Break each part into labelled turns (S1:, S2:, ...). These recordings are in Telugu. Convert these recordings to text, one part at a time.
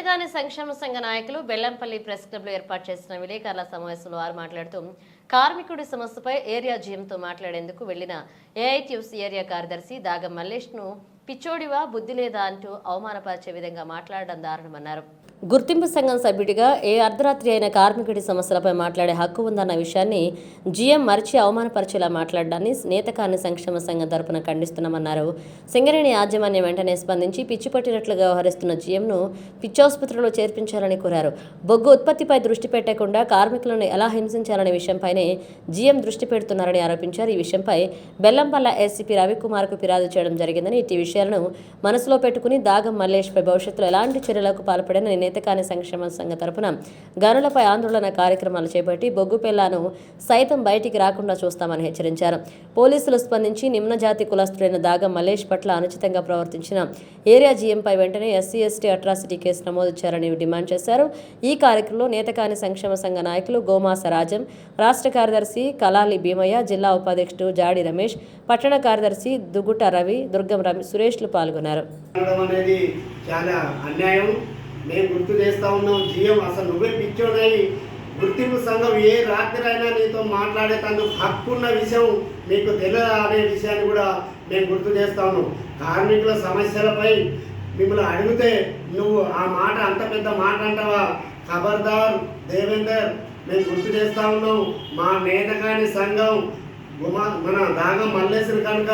S1: నేతగాని సంక్షేమ సంఘ నాయకులు బెల్లంపల్లి ప్రెస్ క్లబ్లో ఏర్పాటు చేసిన విలేకరుల సమావేశంలో వారు మాట్లాడుతూ కార్మికుడి సమస్యపై ఏరియా జీఎంతో మాట్లాడేందుకు వెళ్ళిన ఏఐటీయూసీ ఏరియా కార్యదర్శి దాగ మల్లేష్ను పిచ్చోడివా బుద్ధి లేదా? అంటూ అవమానపరిచే విధంగా మాట్లాడడం దారుణమన్నారు. గుర్తింపు సంఘం సభ్యుడిగా ఏ అర్ధరాత్రి అయిన కార్మికుడి సమస్యలపై మాట్లాడే హక్కు ఉందన్న విషయాన్ని జీఎం మరిచి అవమానపరిచేలా మాట్లాడడాన్ని నేతకాన్ని సంక్షేమ సంఘం తరపున ఖండిస్తున్నామన్నారు. సింగరేణి యాజమాన్యం వెంటనే స్పందించి పిచ్చిపట్టినట్లు వ్యవహరిస్తున్న జీఎంను పిచ్చాసుపత్రిలో చేర్పించాలని కోరారు. బొగ్గు ఉత్పత్తిపై దృష్టి పెట్టకుండా కార్మికులను ఎలా హింసించాలనే విషయంపైనే జీఎం దృష్టి పెడుతున్నారని ఆరోపించారు. ఈ విషయంపై బెల్లంపల్ల ఎస్సీపీ రవికుమార్కు ఫిర్యాదు చేయడం జరిగిందని ఇట్టి విషయాలను మనసులో పెట్టుకుని దాగం మల్లేష్పై భవిష్యత్తులో ఎలాంటి చర్యలకు పాల్పడని నేతకాని సంక్షేమ సంఘ తరపున గనులపై ఆందోళన కార్యక్రమాలు చేపట్టి బొగ్గు పిల్లను సైతం బయటికి రాకుండా చూస్తామని హెచ్చరించారు. పోలీసులు స్పందించి నిమ్న జాతి కులస్తుడైన దాగం మలేష్ పట్ల అనుచితంగా ప్రవర్తించిన ఏరియా జీఎంపై వెంటనే ఎస్సీ ఎస్టీ అట్రాసిటీ కేసు నమోదు చేయాలని డిమాండ్ చేశారు. ఈ కార్యక్రమంలో నేతకాని సంక్షేమ సంఘ నాయకులు గోమాస రాజం రాష్ట్ర కార్యదర్శి కలాలి భీమయ్య జిల్లా ఉపాధ్యక్షుడు జాడి రమేష్ పట్టణ కార్యదర్శి దుగుట రవి దుర్గం రవి సురేష్లు పాల్గొన్నారు.
S2: అనేది చాలా అన్యాయం. మేము గుర్తు చేస్తా ఉన్నాం జిఎం అసలు నువ్వే పిచ్చోడై గుర్తింపు సంఘం ఏ రాత్రైనా నీతో మాట్లాడేటందుకు హక్కున్న విషయం మీకు తెలియదా అనే విషయాన్ని కూడా మేము గుర్తు చేస్తా ఉన్నాం. కార్మికుల సమస్యలపై మిమ్మల్ని అడిగితే నువ్వు ఆ మాట అంత పెద్ద మాట అంటావా? ఖబర్దార్ దేవేందర్ మేము గుర్తు చేస్తా ఉన్నాం మా నేతగాని సంఘం మన దాగం మల్లేశ్వరి కనుక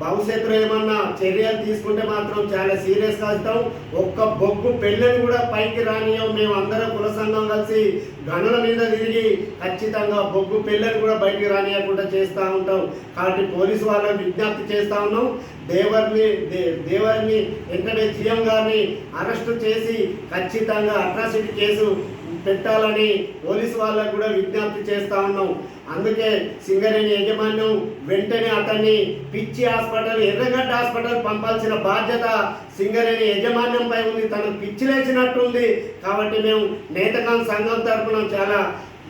S2: భవిష్యత్తులో ఏమన్నా చర్యలు తీసుకుంటే మాత్రం చాలా సీరియస్ అవుతాం ఒక్క బొగ్గు పెళ్ళని కూడా పైకి రానియం మేము అందరం కుల సంఘం కలిసి గనుల మీద తిరిగి ఖచ్చితంగా బొగ్గు పెళ్ళని కూడా బయటికి రానియకుండా చేస్తూ ఉంటాం. కాబట్టి పోలీసు వాళ్ళకి విజ్ఞప్తి చేస్తూ ఉన్నాం. దేవర్ని దే- దేవర్ని వెంటనే సీఎం గారిని అరెస్టు చేసి ఖచ్చితంగా అట్రాసిటీ కేసు పెట్టాలని పోలీసు వాళ్ళకు కూడా విజ్ఞప్తి చేస్తూ ఉన్నాం. అందుకే సింగరేణి యజమాన్యం వెంటనే అతన్ని పిచ్చి హాస్పిటల్ ఎర్రగడ్డ హాస్పిటల్ పంపాల్సిన బాధ్యత సింగరేణి యజమాన్యంపై ఉంది. తనకు పిచ్చి లేచినట్టుంది. కాబట్టి మేము నేతకాన్ సంఘం తరఫున చాలా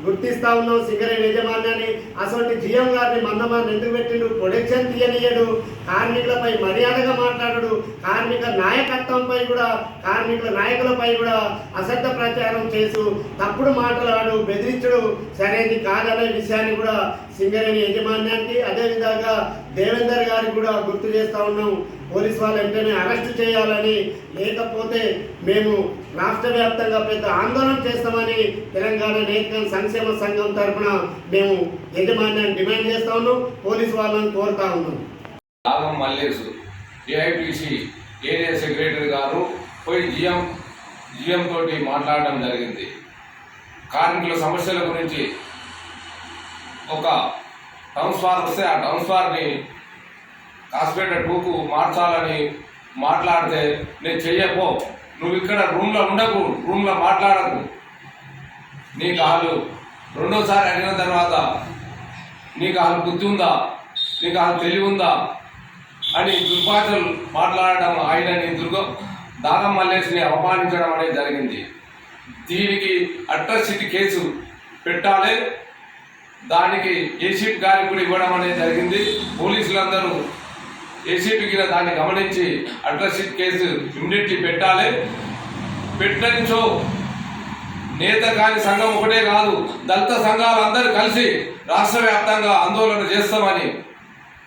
S2: గుర్తిస్తా ఉన్నాం. సింగరేణి యజమాన్యాన్ని అసలు జిఎం గారిని మందమాన్ని ఎందుకు పెట్టిండు? ప్రొడక్షన్ తీయనియడు కార్మికులపై మర్యాదగా మాట్లాడడు. కార్మిక నాయకత్వంపై కూడా కార్మికుల నాయకులపై కూడా అసత్య ప్రచారం చేసు తప్పుడు మాట్లాడు బెదిరించడు. సరైనది కాదనే విషయాన్ని కూడా సింగరేణి యజమాన్యానికి అదేవిధంగా దేవేందర్ గారికి కూడా గుర్తు చేస్తా ఉన్నాం. పోలీస్ వాళ్ళు వెంటనే అరెస్ట్ చేయాలని లేకపోతే మేము రాష్ట్ర వ్యాప్తంగా పెద్ద ఆందోళన చేస్తామని తెలంగాణ నేతగా సంక్షేమ సంఘం తరఫున మేము యజమాన్యాన్ని డిమాండ్ చేస్తా ఉన్నాం. పోలీస్ వాళ్ళని కోరుతా ఉన్నాం.
S3: Nagam Mallesu AIPC area secretary గారు పోయి జిఎం జిఎం తోటి మాట్లాడడం జరిగింది. కార్మికుల సమస్యల గురించి ఒక టౌన్ స్వార్ వస్తే ఆ టౌన్ స్వార్ని హాస్పిటల్ టూకు మార్చాలని మాట్లాడితే నేను చెయ్యపో. నువ్వు ఇక్కడ రూమ్లో ఉండకు. రూమ్లో మాట్లాడకు. నీకు కాలు రెండోసారి అడిగిన తర్వాత నీకు అసలు బుద్ధి ఉందా? నీకు అసలు తెలివి ఉందా? అని దుర్భాషలు మాట్లాడడం ఆయనని దుర్గ దానం మల్లేసిని అవమానించడం అనేది జరిగింది. దీనికి అట్రాసిటీ కేసు పెట్టాలి. దానికి ఏసీపీ గారికి కూడా ఇవ్వడం అనేది జరిగింది. పోలీసులందరూ ఏసీపీకి దాన్ని గమనించి అట్రాసిటీ కేసు ఇమ్మీడియట్లీ పెట్టాలి. పెట్టనిచో నేత కాని సంఘం ఒకటే కాదు దళిత సంఘాలందరూ కలిసి రాష్ట్ర వ్యాప్తంగా ఆందోళన చేస్తామని